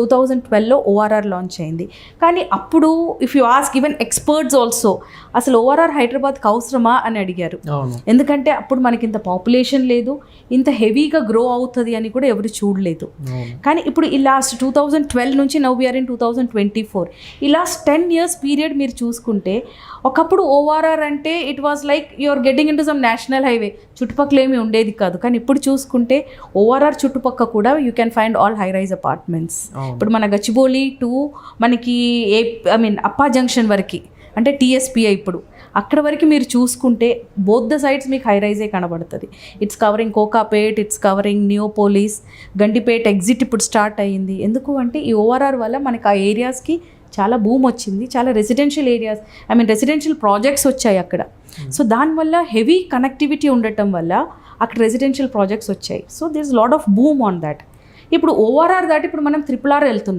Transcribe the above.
Two thousand ట్వెల్వ్లో ORR launch అయింది. కానీ అప్పుడు if you ask even experts also అసలు ఓఆర్ఆర్ హైదరాబాద్కి అవసరమా అని అడిగారు. ఎందుకంటే అప్పుడు మనకి ఇంత పాపులేషన్ లేదు ఇంత హెవీగా గ్రో అవుతుంది అని కూడా ఎవరు చూడలేదు. కానీ ఇప్పుడు ఈ లాస్ట్ టూ థౌజండ్ ట్వెల్వ్ నుంచి now we are in two thousand twenty four ఈ లాస్ట్ టెన్ ఇయర్స్ పీరియడ్ మీరు చూసుకుంటే ఒకప్పుడు ఓఆర్ఆర్ అంటే it was like your getting into some national highway చుట్టుపక్కల ఏమీ ఉండేది కాదు. కానీ ఇప్పుడు చూసుకుంటే ఓఆర్ఆర్ చుట్టుపక్క కూడా you can find all high rise apartments. ఇప్పుడు మన గచ్చిబౌలి టు మనకి ఏ ఐ మీన్ అప్పా జంక్షన్ వరకు అంటే టీఎస్పీఐ ఇప్పుడు అక్కడ వరకు మీరు చూసుకుంటే బోత్ ద సైడ్స్ మీకు హై రైజే కనబడుతుంది. It's covering Kokapet it's covering Neopolis Gandipet exit ఇప్పుడు స్టార్ట్ అయ్యింది. ఎందుకు అంటే ఈ ఓఆర్ఆర్ వల్ల మనకి ఆ ఏరియాస్కి చాలా భూమి వచ్చింది చాలా residential areas I mean residential projects వచ్చాయి అక్కడ. సో దానివల్ల హెవీ కనెక్టివిటీ ఉండటం వల్ల అక్కడ రెసిడెన్షియల్ ప్రాజెక్ట్స్ వచ్చాయి. So this lot of boom on that ఇప్పుడు ఓఆర్ఆర్ దాటి ఇప్పుడు మనం త్రిపుల్ ఆర్ వెళ్తున్నాం.